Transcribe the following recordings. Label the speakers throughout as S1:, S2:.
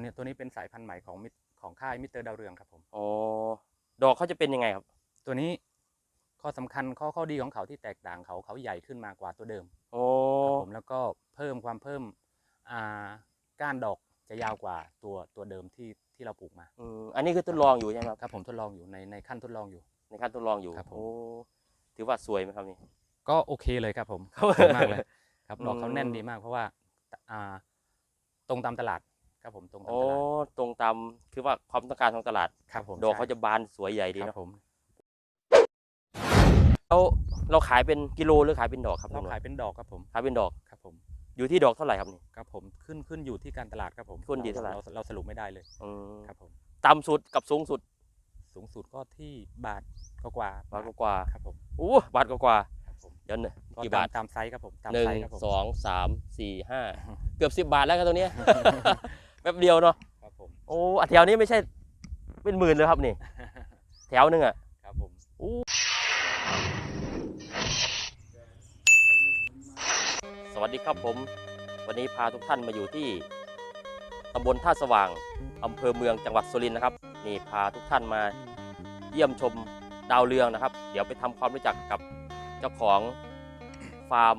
S1: เนี่ยตัวนี้เป็นสายพันธุ์ใหม่ของมิตรของค่ายมิสเตอร์ดาวเรืองครับผม
S2: อ๋อดอกเขาจะเป็นยังไงครับ
S1: ตัวนี้ข้อสำคัญข้อข้อดีของเขาที่แตกต่างเขาเขาใหญ่ขึ้นมากว่าตัวเดิม
S2: โอ้
S1: ครับผมแล้วก็เพิ่มความเพิ่มอ่าก้านดอกจะยาวกว่าตัวตัวเดิมที่ที่เราปลูกมา
S2: อืมอันนี้คือทดลองอยู่ใช่ไหมครับ
S1: ครับผมทดลองอยู่ในในขั้นทดลองอยู่
S2: ในขั้นทดลองอยู่
S1: ครับผม
S2: โอ้ถือว่าสวยไหมครับนี่
S1: ก็โอเคเลยครับผม
S2: ครับ
S1: สวยมากเลย ครับดอกเขา
S2: อืม
S1: แน่นดีมากเพราะว่าอ่าตรงตามตลาด ครับผมตรงตาม
S2: โอ้
S1: ตลาด
S2: ตรงตามคือว่าความต้องการของตลาด
S1: ครับผม
S2: ดอก
S1: ใช่
S2: เขาจะบานสวยใหญ่ดี
S1: ครั
S2: เนาะ
S1: บผม
S2: เราเราขายเป็นกิโลหรือขายเป็นดอกครับ
S1: เรา
S2: ลุงหนวด
S1: ขายเป็นดอกครับผม
S2: ขายเป็นดอก
S1: ครับผม
S2: อยู่ที่ดอกเท่าไหร่ครับนี่
S1: ครับผมขึ้นขึ้นอยู่ที่การตลาดครับผม
S2: ขึ้นอยู่เท่าไหร่
S1: เราเราสรุปไม่ได้เลย
S2: อืม
S1: ครับผม
S2: ต่ำสุดกับสูงสุด
S1: สูงสุดก็ที่บาทก็กว่า
S2: บาทกว่า
S1: ครับผม
S2: ๆอู้บาทกว่า
S1: ครับผม
S2: ๆเดี๋ยวหนึ่ง
S1: ก็
S2: กี่
S1: ตา
S2: บามท
S1: ตามไซส์ครับผมตาม
S2: หนึ่ง
S1: ไซส์ครับผม
S2: สองสามสี่ห้าเกือบสิบบาทแล้วครับตัวเนี้ยแป๊บเดียวเนาะ
S1: ครับผม
S2: โอ้อะแถวนี้ไม่ใช่เป็นหมื่นเลยครับนี่ แถวหนึ่งอะ
S1: ครับผม
S2: สวัสดีครับผม วันนี้พาทุกท่านมาอยู่ที่ตำบลท่าสว่างอำเภอเมืองจังหวัดสุรินทร์นะครับ นี่พาทุกท่านมาเยี่ยมชมดาวเรืองนะครับ เดี๋ยวไปทำความรู้จักกับเจ้าของฟาร์ม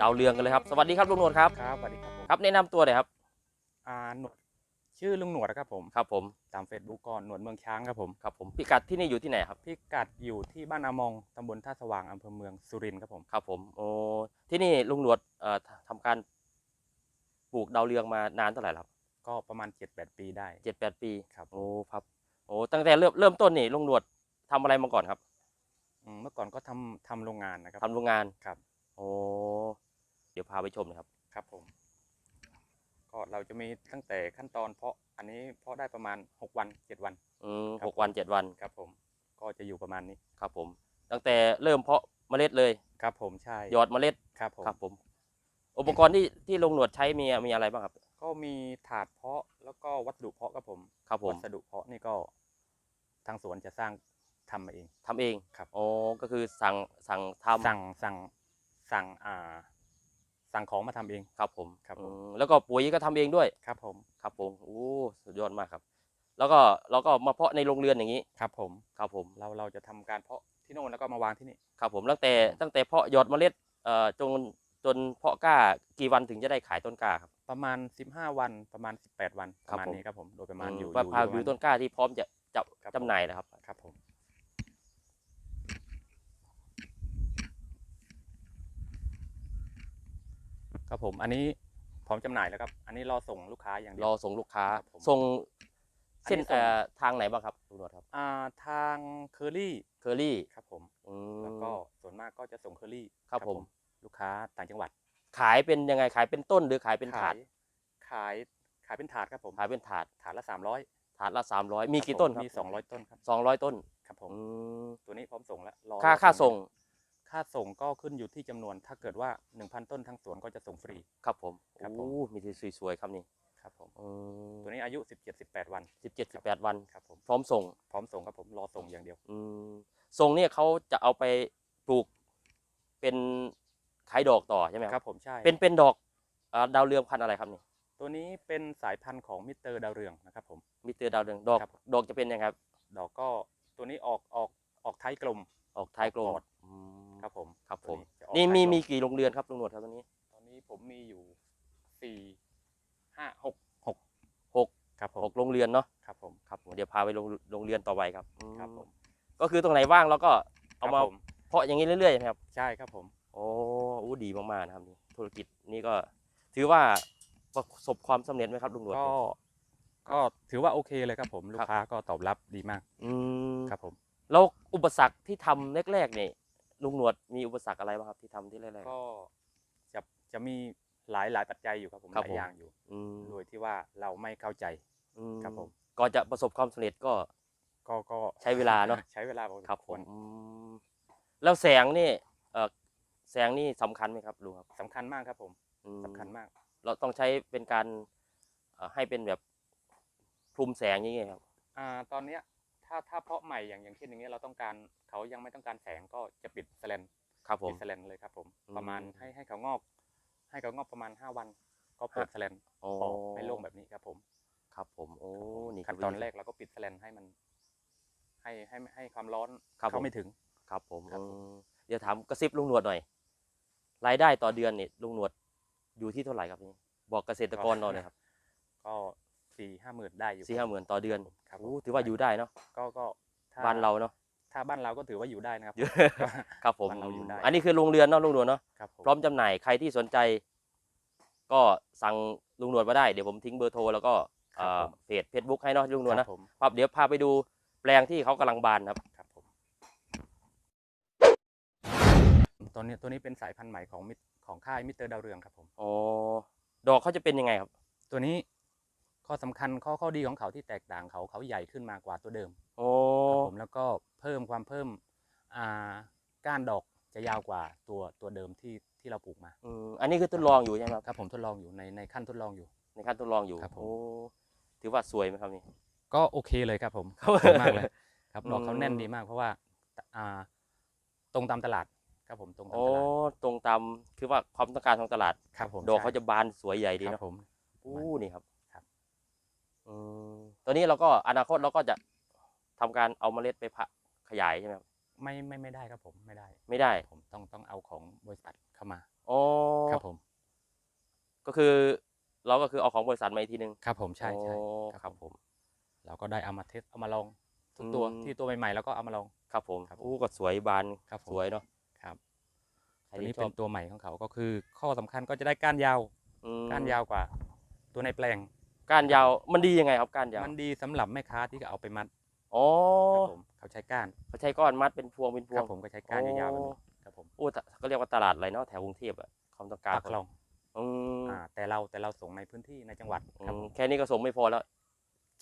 S2: ดาวเรืองกันเลยครับ สวัสดีครับลุงนวลครับ
S1: ครับ สวัสดีครับผม
S2: ครับแนะนำตัวหน่อยครับ
S1: อ่าหนวดชื่อลุงหนวดนะครับผม
S2: ครับผม
S1: ตามเฟซบุ๊กก่อนหนวดเมืองช้างครับผม
S2: ครับผมพิกัดที่นี่อยู่ที่ไหนครับ
S1: พิกัดอยู่ที่บ้านอามองตำบลท่าสว่างอำเภอเมืองสุรินทร์ครับผม
S2: ครับผมโอ้ที่นี่ลุงหนวดเอ่อทำการปลูกดาวเรืองมานานเท่าไหร่แล้วครับ
S1: ก็ประมาณ 7-8 ปีได้
S2: เจ็ดแปดปี
S1: ครับ
S2: โอ้ครับโอ้ตั้งแต่เริ่มเริ่มต้นนี่ลุงหนวดทำอะไรมาก่อนครับ
S1: อืมเมื่อก่อนก็ทำทำโรงงานนะครับ
S2: ทำโรงงาน
S1: ครับ
S2: โอ้เดี๋ยวพาไปชมนะครับ
S1: ครับผม ก็เราจะมีตั้งแต่ขั้นตอนเพาะอันนี้เพาะได้ประมาณ 6 วัน 7 วัน
S2: อืม
S1: ครับ
S2: หกวันเจ็ดวัน
S1: ครับผมก็จะอยู่ประมาณนี้
S2: ครับผม ตั้งแต่เริ่มเพาะเมล็ดเลย
S1: ครับผมใช่
S2: หยอดเมล็ด
S1: ครับผม
S2: ครับผม อุปกรณ์ที่ที่ลุงหนวดใช้มีมีอะไรบ้างครับ
S1: ก็มีถาดเพาะแล้วก็วัสดุเพาะครับผม
S2: ครับผม
S1: วัสดุเพาะนี่ก็ทางสวนจะสร้างทำมาเอง
S2: ทำเอง
S1: ครับ
S2: โอ้ก็คือสั่งสั่งทำ
S1: สั่งสั่งสั่งอ่า สั่งของมาทำเอง
S2: ครับผม
S1: ครับผม
S2: อืมแล้วก็ปุ๋ยก็ทำเองด้วย
S1: ครับผม
S2: ครับผมโอ้สุดยอดมากครับ แล้วก็เราก็มาเพาะในโรงเรือนอย่างนี้
S1: ครับผม
S2: ครับผม
S1: เราเราจะทำการเพาะที่โน่นแล้วก็มาวางที่นี่
S2: ครับผมตั้งแต่ตั้งแต่เพาะหยอดเมล็ดเอ่อจนจนเพาะกล้ากี่วันถึงจะได้ขายต้นกล้าครับ
S1: ประมาณ 15 วันประมาณ 18 วันป
S2: ครับ
S1: ระมาณ
S2: ผม
S1: นี้ครับผมโดยประมาณอยู่
S2: ว่าพา
S1: ประ
S2: วิ
S1: ม
S2: ว
S1: ณ
S2: ต้นกล้าที่พร้อมจะจะ
S1: ครับผม
S2: จำหน่ายนะครับ
S1: ครับผม ครับผมอันนี้พร้อมจำหน่ายแล้วครับ อันนี้รอส่งลูกค้าอย่างเดี
S2: ร
S1: ย
S2: อ
S1: ว
S2: ส่งลูกค้า
S1: ครับผม
S2: ส่ง
S1: อันนี้
S2: เส้น
S1: ส่ง
S2: เอ่อทางไหนบ้างครับลุงหนวดครับ
S1: อ่าทางเคอรี่
S2: เคอรี่
S1: ครับผม
S2: อืม
S1: แล้วก็ส่วนมากก็จะส่งเคอรี่
S2: ครับผม
S1: ลูกค้าต่างจังหวัด
S2: ขายเป็นยังไงขายเป็นต้นหรือขายเป็นถาด
S1: ขยขายขายเป็นถาดครับผม
S2: ขายเป็นถาด
S1: ถาดละ300
S2: ถาดละสามร้อยมีกี่ต้นครับ
S1: มี200ต้นครับ
S2: สองร้อยต้น
S1: ครับผม
S2: อืม
S1: ตัวนี้พร้อมส่งแล้วรอ
S2: ค่าร
S1: อ
S2: ค่าส่ง
S1: ค่าส่งก็ขึ้นอยู่ที่จำนวน ถ้าเกิดว่า 1,000 ต้นทั้งสวนก็จะส่งฟรี
S2: ครับผม
S1: ครับผม
S2: โอ้มีที่สวยๆครับนี่
S1: ครับผม
S2: อืม
S1: ตัวนี้อายุ 17-18 วัน
S2: สิบเจ็ดสิบแปดวัน
S1: ครับผม
S2: พร้อมส่ง
S1: พร้อมส่งครับผม รอส่งอย่างเดียว
S2: อืมทรงเนี่ยเขาจะเอาไปปลูกเป็นขายดอกต่อใช่ไหม
S1: ค
S2: ค
S1: รั
S2: รั
S1: บบผมใช่
S2: เป็นเป็นดอกเอ่อดาวเรืองพันธุ์อะไรครับนี่
S1: ตัวนี้เป็นสายพันธุ์ของมิสเตอร์ดาวเรืองนะครับผม
S2: มิเตอร์ดาวเรืองดอก
S1: ครับ
S2: ดอกจะเป็นยังไงครับ
S1: ดอกก็ตัวนี้ออกออกออกท้ายกลม
S2: ออกท้ายกลม
S1: ออกกอด
S2: อืม
S1: ครับผม
S2: ครับผม
S1: ตัวจะออก
S2: นี่มี
S1: ท้ายกล
S2: มีกี่โรงเรือนครับลุงหนวดครับตอนนี้
S1: ตอนนี้ผมมีอยู่สี่ห้าหกหก
S2: หก
S1: ครับผม
S2: หกโรงเรือนเนาะ
S1: ครับผม
S2: ครับผมเดี๋ยวพาไปโรงโรงเรือนต่อไปครับอืม
S1: ครับผม
S2: ก็คือตรงไหนว่างเราก็เอามา
S1: ครับผ
S2: เพาะอย่างนี้เรื่อยๆใช่ไหมครับ
S1: ใช่ครับผม
S2: โอ้อู้ดีมากๆนะครับนี่ธุรกิจนี้ก็ถือว่าประสบความสำเร็จไหมครับลุงหนวด
S1: ก็ ก็ถือว่าโอเคเลยครับผม ลู
S2: ครั
S1: ก
S2: บ
S1: ค้าก็ตอบรับดีมาก
S2: อืม
S1: ครับผม
S2: แล้วอุปสรรคที่ทำแรกๆเนี่ย ลุงหนวดมีอุปสรรคอะไรบ้างครับที่ทำที่แรก
S1: ก็จะจะมีหลายหลายปัจจัยอยู่ครับผม
S2: ครั
S1: ห
S2: บ
S1: ลาย
S2: ผม
S1: อย่างอยู่
S2: ๆอืม
S1: โดยที่ว่าเราไม่เข้าใจ
S2: อื
S1: ครับผม
S2: ก่อนจะประสบความสำเร็จก็
S1: ก็ก็
S2: ใช้เวลาเนอะ
S1: ใช้เวลาพอสม
S2: ครับผ
S1: คว
S2: ม
S1: ร
S2: อืมแล้วแสงนี่เออแสงนี่สำคัญไหมครับลุงครับ
S1: สำคัญมากครับผม
S2: อืม
S1: สำคัญมาก
S2: เราต้องใช้เป็นการเอ่อให้เป็นแบบคลุมแสงอย่างเงี้ยครับ
S1: อ่าตอนเนี้ย ถ้าถ้าเพาะใหม่อย่างอย่างเช่นอย่างเงี้ยเราต้องการเขายังไม่ต้องการแสงก็จะปิดแสลน
S2: ครับผม
S1: ปิดแสลนเลยครับผม
S2: อืม
S1: ประมาณให้ให้เขางอก ให้เขางอกประมาณ 5 วัน ก็เปิดแสลน
S2: โอ้
S1: ออกให้โล่งแบบนี้ครับผม
S2: นี่
S1: ขั้นตอนแรกเราก็ปิดแสแลนให้มัน ให้ให้ให้ความร้อน
S2: ครับผม
S1: เข้าไม่ถึง
S2: ครับผม
S1: ครับผม
S2: อืมเดี๋ยวถามกระซิบลุงหนวดหน่อย รายได้ต่อเดือนเนี่ยลุงหนวดอยู่ที่เท่าไหร่ครับนี่บอกเกษตรกรเราหน่อยครับ
S1: ก็ สี่ห้าหมื่นได้อยู่
S2: สี่ห้าหมื่นต่อเดือน
S1: ครับผม
S2: โอ้ถือว่าอยู่ได้เนาะ
S1: ก็ก็ถ้
S2: บ้านเราเนาะ
S1: ถ้าบ้านเราก็ถือว่าอยู่ได้นะครับ
S2: อยู่ครับผม
S1: บ้านเราอยู่ได้
S2: อันนี้คือโรงเรือนเนาะลุงหนวดเนาะ
S1: ครับผม
S2: พร้อมจำหน่ายใครที่สนใจ ก็สั่งลุงหนวดมาได้เดี๋ยวผมทิ้งเบอร์โทรแล้วก็
S1: ครับ
S2: เอ่อ
S1: ผม
S2: เพจเฟซบุ๊กให้เนาะลุงหนวด
S1: ครั
S2: นะ
S1: บผม
S2: ครับเดี๋ยวพาไปดูแปลงที่เขากำลังบานครับ
S1: ครับผมตัวนี้ตัวนี้เป็นสายพันธุ์ใหม่ของมิตรของค่ายมิสเตอร์ดาวเรืองครับผม
S2: อ๋อดอกเขาจะเป็นยังไงครับ
S1: ตัวนี้ ข้อสำคัญข้อข้อดีของเขาที่แตกต่างเขาเขาใหญ่ขึ้นมากว่าตัวเดิม
S2: โอ้
S1: ครับผมแล้วก็เพิ่มความเพิ่มอ่าก้านดอกจะยาวกว่าตัวตัวเดิมที่ที่เราปลูกมา
S2: อืมอันนี้คือทดลองอยู่ใช่ไหมครับ
S1: ครับผมทดลองอยู่ในในขั้นทดลองอยู่
S2: ในขั้นทดลองอยู่
S1: ครับผม
S2: โอ้ถือว่าสวยไหมครับนี่
S1: ก็โอเคเลยครับผม
S2: ครับ
S1: สวยมากเลยครับดอกเขา
S2: อืม
S1: แน่นดีมาก เพราะว่าอ่าตรงตามตลาดครับผมตรงตาม
S2: โอ้
S1: ตลาด
S2: ตรงตามคือว่าความต้องการของตลาด
S1: ครับผม
S2: ดอก
S1: ใช่
S2: เขาจะบานสวยใหญ่ดี
S1: ครั
S2: เนาะ
S1: บผม
S2: อู้นี่ครับ
S1: ครับ
S2: อืม ตัวนี้เราก็อนาคตเราก็จะทำการเอาเมล็ดไปพะขยายใช่ไหมครับ
S1: ไม่ไม่ไม่ได้ครับผมไม่ได้
S2: ไม่ได้
S1: ผมต้องต้องเอาของบริษัทเข้ามา
S2: อ๋อ
S1: ครับผม
S2: ก็คือเราก็คือเอาของบริษัทมาอีกทีนึง
S1: ครับ ผมใช่ใช่
S2: อ๋อ
S1: ครับ
S2: ครับผม
S1: เราก็ได้เอามาเทสเอามาลองทุกตัว
S2: อืม
S1: ที่ตัวใหม่ๆแล้วก็เอามาลอง
S2: ครับผม
S1: ครับผม
S2: อู้ก็สวยบาน
S1: ครับผม
S2: สวยเนาะ
S1: ครับ
S2: ใคร
S1: ตัว
S2: ที่
S1: นี้
S2: ช
S1: เป็
S2: อบ
S1: นตัวใหม่ของเขาก็คือ ข้อสำคัญก็จะได้ก้านยาว
S2: อืม
S1: ก้านยาวกว่า ตัวในแปลง
S2: ก้านยาวมันดียังไงครับก้านยาว
S1: มันดีสำหรับแม่ค้าที่เอาไปมัด
S2: อ๋อ
S1: ครับผมเขาใช้ก้าน
S2: เขาใช้ก้อนมัดเป็นพวงเป็นพ
S1: ควรั
S2: ง
S1: บผมก็ใช้ก้านยาวๆแบบนี้ครับผม
S2: โอ้แต่ก็เรียกว่าตลาดอะไรเนาะแถวกรุงเทพอะความต้องการ
S1: ปากคลอง
S2: อืม
S1: อ่าแต่เราแต่เราส่งในพื้นที่ในจังหวัด
S2: อื
S1: ครับ
S2: ม
S1: ผม
S2: แค่นี้ก็ส่งไม่พอแล้ว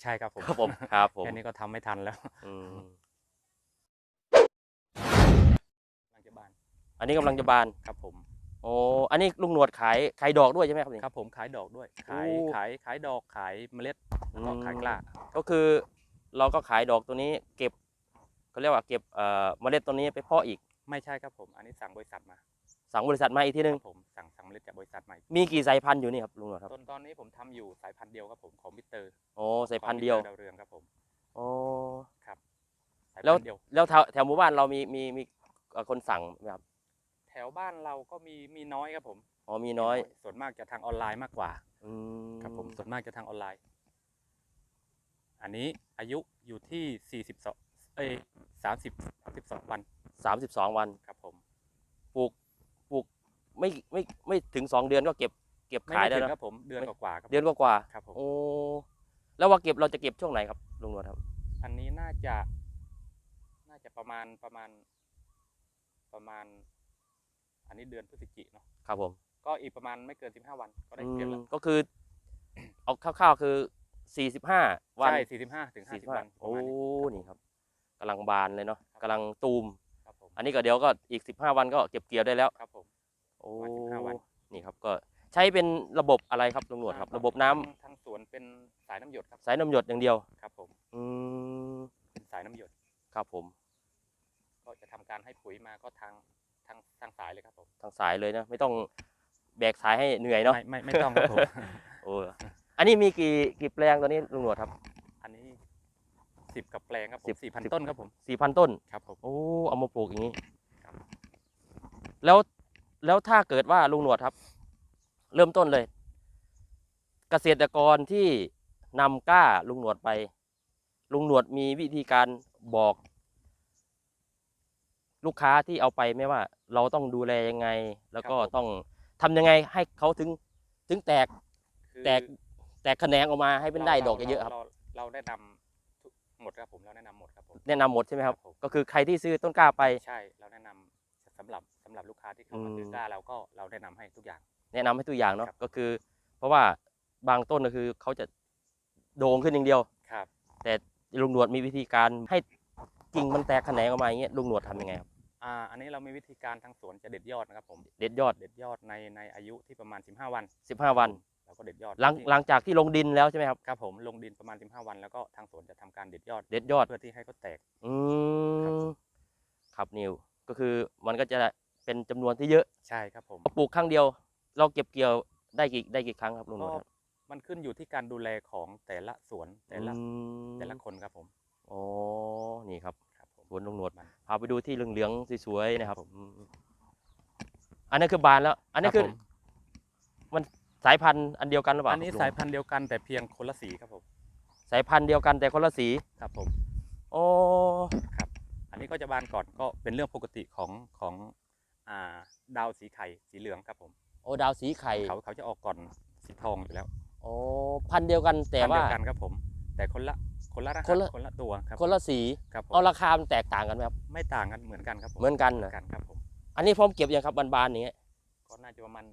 S1: ใช่ครับผม
S2: ครับผมครับผม
S1: แค่นี้ก็ทำไม่ทันแล้ว
S2: อืม
S1: กำลังจะบาน
S2: อันนี้กำลังจะบาน
S1: ครับผม
S2: โอ้อันนี้ลุงหนวดขายขายดอกด้วยใช่ไหมครับนี่
S1: ครับผมขายดอกด้วย ขาย
S2: โอ้
S1: ขายขายดอกขายเมล็ดแล้วก็ขายกล้า
S2: ก็คือเราก็ขายดอกตัวนี้เก็บเขาเรียกว่าเก็บเอ่อเมล็ดตัวนี้ไปเพาะอีก
S1: ไม่ใช่ครับผม อันนี้สั่งบริษัทมา
S2: สั่งบริษัทมาอีกที
S1: ค
S2: นึง
S1: รับผมสั่งสั่งเมล็ดจากบริษัทมาอีก
S2: มีกี่สายพันธุ์อยู่นี่ครับลุงหนวดครับ
S1: ต้นตอนนี้ผมทำอยู่สายพันธุ์เดียวครับผมของมิสเตอร์
S2: โอ้สายพันธุ์เดียว
S1: ดาวเรืองครับผม
S2: โอ้
S1: ครับสาย
S2: แล้ว
S1: พันธุ์เดียว
S2: แล้วแถวแถวหมู่บ้านเรามีมีมีเอ่อคนสั่งไหมครับ
S1: แถวบ้านเราก็มีมีน้อยครับผม
S2: อ๋อมีน้อย
S1: ส่วนมากจะทางออนไลน์มากกว่า
S2: อืม
S1: ครับผมส่วนมากจะทางออนไลน์ อันนี้อายุอยู่ที่42เอ้ย30 32วัน
S2: สามสิบสองวัน
S1: ครับผม
S2: ปลูกปลูกไม่ไม่ไม่ถึงสองเดือนก็เก็บ เก็บ
S1: ไม่
S2: ขาย
S1: ไม่
S2: ได้
S1: ถึง
S2: แล้ว
S1: ครับผมเดือนกว่าๆครับ
S2: เดือนกว่า
S1: ครับผม
S2: ๆโอ้แล้วว่าเก็บเราจะเก็บช่วงไหนครับลุงหนวดครับ
S1: อันนี้น่าจะ น่าจะประมาณประมาณ ประมาณ อันนี้เดือนพฤศจิเนาะ
S2: ครับผม
S1: ก็อีกประมาณไม่เกิน15วันก็ได้
S2: อื
S1: เก็บ
S2: ม
S1: แล้ว
S2: ก็คือ เอาคร่าวๆคือสี่สิบห้าวัน
S1: ใช่45ถึง
S2: สี่สิบ
S1: 50
S2: ห้า
S1: วันประ
S2: โอ้
S1: มาณนี้
S2: นี่ครับกำลังบานเลยเนาะกำลังตูม
S1: ครับผม
S2: อันนี้ก็เดี๋ยวก็อีกสิบห้าวันก็เก็บเกี่ยวได้แล้ว
S1: ครับผม
S2: โอ้
S1: ประมาณ15วัน
S2: นี่ครับก็ใช้เป็นระบบอะไรครับลุงหนวดครับ ระบบน้ำ
S1: ทางทางสวนเป็นสายน้ำหยดครับ
S2: สายน้ำหยดอย่างเดียว
S1: ครับผม
S2: อืม
S1: เป็นสายน้ำหยด
S2: ครับผม
S1: ก็จะทำการให้ปุ๋ยมาก็ทาง ทางทางสายเลยครับผม
S2: ทางสายเลยนะไม่ต้องแบกสายให้เหนื่อยเนาะ
S1: ไม่ไม่ไม่ต้องครับผม
S2: โอ้อันนี้มีกี่กี่แปลงตอนนี้ลุงหนวดครับ
S1: อันนี้สิบกับแปลงครับผ
S2: สิบ
S1: มสี่พัน
S2: สิบ
S1: ต้นครับผม
S2: สี่พันต้น
S1: ครับผม
S2: โอ้เอามาปลูกอย่างนี้
S1: ครับ
S2: แล้วแล้วถ้าเกิดว่าลุงหนวดครับ เริ่มต้นเลย เกษตรกรที่นำกล้าลุงหนวดไป ลุงหนวดมีวิธีการบอก ลูกค้าที่เอาไปไหม่ว่าเราต้องดูแลยังไง แล้วก็ต้องทำยังไงให้เขาถึงถึงแตก
S1: คือ
S2: แตกแตกแขนงออกมาให้เป็นได้ดอกเยอะๆครับ
S1: เราเราแนะนำทุกหมดครับผมเราแนะนำหมดครับผม
S2: แนะนำหมดใช่ไหมครับ
S1: ครับ ผม
S2: ก็คือใครที่ซื้อต้นกล้าไป
S1: ใช่เราแนะนำสำหรับสำหรับลูกค้าที่เข้ามา
S2: อืม
S1: ซื้อกล้าเราก็เราแนะนำให้ทุกอย่าง
S2: แนะนำให้ตัวอย่างเนาะ
S1: ครับ
S2: ก็คือ เพราะว่าบางต้นก็คือเขาจะโด่งขึ้นอย่างเดียว
S1: ครับ
S2: แต่ลุงหนวดมีวิธีการให้ กิ่งมันแตกแขนงออกมาอย่างเงี้ยลุงหนวดทำยังไงครับ
S1: อ่าอันนี้เรามีวิธีการทางสวนจะเด็ดยอดนะครับผม
S2: เด็ดยอด
S1: เด็ดยอดในในอายุที่ประมาณ 15 วัน
S2: 15 วัน
S1: เราก็เด็ดยอด
S2: หลัง
S1: ที่
S2: หลังจากที่ลงดินแล้วใช่ไหมครับ
S1: ครับผมลงดินประมาณ 15 วันแล้วก็ทางสวนจะทำการเด็ดยอด
S2: เด็ดยอด
S1: เพื่อที่ให้เขาแตก
S2: อื
S1: ครับ
S2: ม
S1: ผม
S2: ครับนิวก็คือมันก็จะเป็นจำนวนที่เยอะ
S1: ใช่ครับผม
S2: ปลูกครั้งเดียว เราเก็บเกี่ยวได้กี่ได้กี่ครั้งครับลุงหนวดครับ
S1: มันขึ้นอยู่ที่การดูแลของแต่ละสวนแต่ละ
S2: อืม
S1: แต่ละคนครับผม
S2: อ๋อ นี่ครับ
S1: ครับผม
S2: สวนลุงหนวด
S1: มัน
S2: พาไปดูที่เหลืองๆสวยๆนะครับอืมอันนี้คือบานแล้ว อันนี้คือ
S1: รับผม
S2: มันสายพันธุ์อันเดียวกันหรือเปล่า
S1: อันนี้
S2: ครับลุง
S1: สายพันธุ์เดียวกันแต่เพียงคนละสีครับผม
S2: สายพันธุ์เดียวกันแต่คนละสี
S1: ครับผม
S2: โอ้
S1: ครับ อันนี้ก็จะบานก่อนก็เป็นเรื่องปกติของของอ่าดาวสีไข่สีเหลืองครับผม
S2: โอ้ดาวสีไข่
S1: เขาเขาจะออกก่อนสีทองอยู่แล้ว
S2: โอ้พันธุ์เดียวกันแต่
S1: พันธุ์
S2: ว่า
S1: เดียวกันครับผม แต่คนละ คนละรหัส
S2: คนละ
S1: คนละตัวครับ
S2: คนละสี
S1: ครับผม
S2: เอาราคามันแตกต่างกันไหมครับ
S1: ไม่ต่างกันเหมือนกันครับผม
S2: เหมือนกัน
S1: เหมื
S2: นะ
S1: อนกันครับผม
S2: อันนี้พร้อมเก็บยังครับบานๆอย่างเงี้ย
S1: ก็น่าจะประมาณ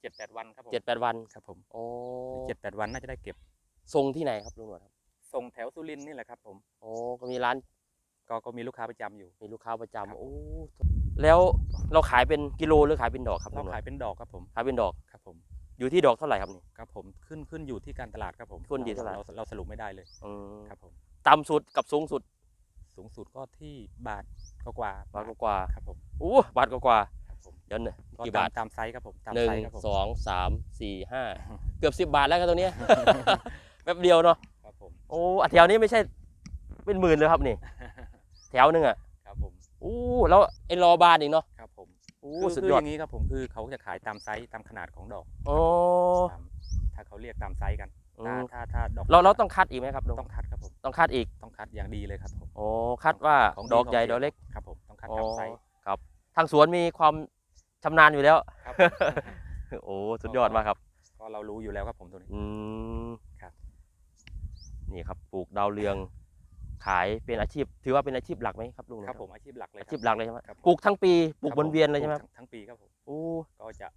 S1: เจ็ดแปดวันครับผม
S2: เจ็ดแปดวัน
S1: ครับผม
S2: โอ้
S1: เจ็ดแปดวันน่าจะได้เก็บ
S2: ส่งที่ไหนครับลุงหนวดครับ
S1: ส่งแถวสุรินทร์นี่แหละครับผม
S2: โอ้ก็มีร้าน
S1: ก็ก็มีลูกค้าประจำอยู่
S2: มีลูกค้าประ
S1: ครับ
S2: จำโอ้แล้วเราขายเป็นกิโลหรือขายเป็นดอกครับ
S1: เรา
S2: ลุงหนวด
S1: ขายเป็นดอกครับผม
S2: ขายเป็นดอก
S1: ครับผม
S2: อยู่ที่ดอกเท่าไหร่ครับนี่
S1: ครับผม ขึ้นขึ้นอยู่ที่การตลาดครับผม
S2: ขึ้นอยู่เท่าไหร่
S1: เราเราสรุปไม่ได้เลย
S2: อืม
S1: ครับผม
S2: ต่ำสุดกับสูงสุด
S1: สูงสุดก็ที่บาทก็กว่า
S2: บาทกว่า
S1: ครับผม
S2: ๆอู้บาทกว่า
S1: ครับผม
S2: ๆเดี๋ยวนะ
S1: ก็
S2: กี่
S1: ตา
S2: บามท
S1: ตามไซส์ครับผมตาม
S2: หนึ่ง
S1: ไซส์ครับผม
S2: สองสามสี่ห้าเกือบสิบบาทแล้วครับตรงเนี้ย แป๊บเดียวเนาะ
S1: ครับผม
S2: โอ้อะแถวนี้ไม่ใช่เป็นหมื่นเลยครับนี่ แถวหนึงอะ
S1: ครับผม
S2: อู้แล้วไอ้รอบานอีกเนาะ
S1: ครับผม
S2: อู้
S1: คือ
S2: สุด
S1: คือย
S2: อ
S1: อ
S2: ด
S1: ย่างนี้ครับผมคือเขาจะขายตามไซส์ตามขนาดของดอก
S2: โอ้
S1: ตาม ถ้าเขาเรียกตามไซส์กัน
S2: อื
S1: ถ้ามถ้าถ้าดอก
S2: เราเราต้องคัดอีกไหมครับลุง
S1: ต้องคัดครับผม
S2: ต้องคัดอีก
S1: ต้องคัดอย่างดีเลยครับผม
S2: โอ้คัดว่า
S1: ของ
S2: ดอกใหญ่
S1: ขง
S2: ดอกเล็ก
S1: ครับผมต้องคัด
S2: อ๋อ
S1: ตามไซส์
S2: ครับ ทางสวนมีความชำนาญอยู่แล้ว
S1: ครับ
S2: โอ้สุดยอดมากครับ
S1: ก็เรารู้อยู่แล้วครับผมตัวนี้
S2: อืม
S1: ครับ
S2: นี่ครับปลูกดาวเรือง ขายเป็นอาชีพ ถือว่าเป็นอาชีพหลักไหมครับลุง
S1: ครับผมอาชีพหลักเลย
S2: อาชีพหลักเลยใช่ไหม
S1: ครับผม
S2: ปลูกทั้งปีปลูก
S1: ครับ
S2: วนเวียนเลยใช่ไหม
S1: ป
S2: ครับ
S1: ทั้งทั้งปีครับผม
S2: โอ้
S1: ก็จะ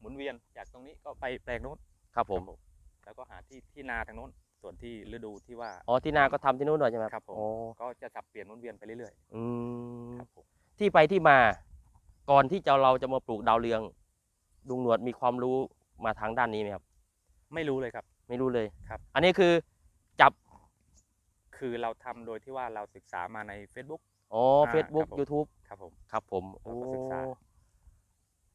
S1: หมุนเวียนจากตรงนี้ก็ไปแปลงโน้น
S2: ครับผม
S1: ครับแล้วก็หาที่ที่นาทางโน้น ส่วนที่ฤดูที่ว่า
S2: อ๋อที่นาก็ทำที่นู้นด้วยใช่ไหม
S1: ครับผม
S2: อ๋อ
S1: ก็จะสับเปลี่ยนหมุนเวียนไปเรื่อย
S2: อืม
S1: ๆครับผม
S2: ที่ไปที่มา ก่อนที่จะเราจะมาปลูกดาวเรืองลุงหนวดมีความรู้มาทางด้านนี้ไหมครับ
S1: ไม่รู้เลยครับ
S2: ไม่รู้เลย
S1: ครับ
S2: อันนี้คือจับ
S1: คือเราทำโดยที่ว่าเราศึกษามาใน Facebook
S2: อ๋อ
S1: อ่า
S2: Facebook
S1: ครับผม
S2: YouTube
S1: ครับผม
S2: ครับผม
S1: เรา
S2: โอ้
S1: ก็ศึกษา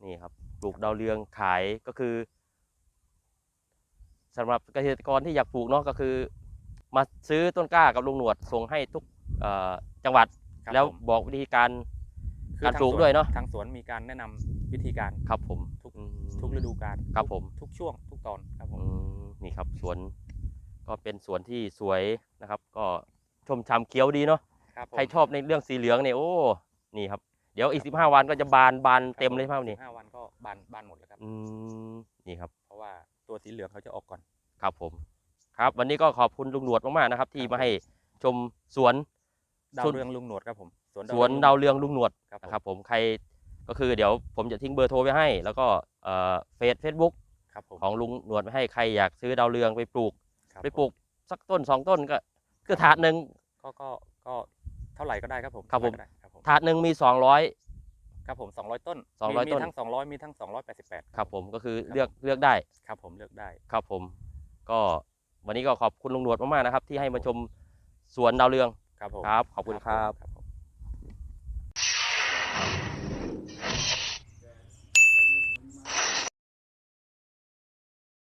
S2: นี่ครับ ปลูกดาวเรืองขายก็คือ สำหรับเกษตรกรที่อยากปลูกเนาะก็คือ มาซื้อต้นกล้ากับลุงหนวดส่งให้ทุกเอ่อจังหวัด
S1: ครับ
S2: แล้ว
S1: ผม
S2: บอกวิธีการ
S1: คือ
S2: การ
S1: ทง
S2: ปลูก
S1: ส
S2: ด้วยเนอะ
S1: ทางสวนมีการแนะนำวิธีการ
S2: ครับผม
S1: ทุก
S2: อืม
S1: ทุกฤดูกาล
S2: ครับผม
S1: ทุกช่วงทุกตอนครับผม
S2: อืมนี่ครับสวนก็เป็นสวนที่สวยนะครับ ก็ชมชำเขียวดีเนาะ
S1: ครับผม
S2: ใครชอบในเรื่องสีเหลืองเนี่ยโอ้นี่ครับเดี๋ยวอีกสิบห้าวันก็จะบานบานเต็มเลยครับนี่
S1: สิบห้าวันก็บานบานหมดแล้วครับ
S2: อืมนี่ครับ
S1: เพราะว่า ตัวสีเหลืองเขาจะออกก่อน
S2: ครับผม ครับ วันนี้ก็ขอบคุณลุงหนวดมากๆนะครับ ที่
S1: ครับ
S2: มาให้ชมสวน
S1: ดาว
S2: ส่วน
S1: เรืองลุงหนวดครับผมสวน
S2: สวนดาวเรืองลุงหนวด
S1: ครับผม
S2: นะครับ ผมใครก็คือเดี๋ยวผมจะทิ้งเบอร์โทรไว้ให้ แล้วก็เอ่อเฟซเฟซบุ๊ก
S1: ครับผม
S2: ของลุงหนวดไว้ให้ใครอยากซื้อดาวเรืองไปปลูก
S1: ครับ
S2: ไปปลูกสักต้นสองต้นก็คือถาดหนึ่ง
S1: ก็ก็ก็เท่าไหร่ก็ได้ครับผม
S2: ครับผม
S1: เท่าไหก็ได้ครับผม
S2: ถาดหนึ่งมีสองร้อย
S1: ครับผมสองร้อยต้น
S2: 200
S1: มี
S2: ต้น
S1: มีทั้งสองร้อยมีทั้งสองร้อยแปดสิบแปด
S2: ครับผมก็คือ
S1: ครับ
S2: เลือกเลือกได้
S1: ครับผมเลือกได้
S2: ครับผม ก็วันนี้ก็ขอบคุณลุงหนวดมากๆนะครับ ที่ให้มาชมสวนดาวเรือง
S1: ครับผม
S2: ครับ ขอบคุณครับ
S1: ผม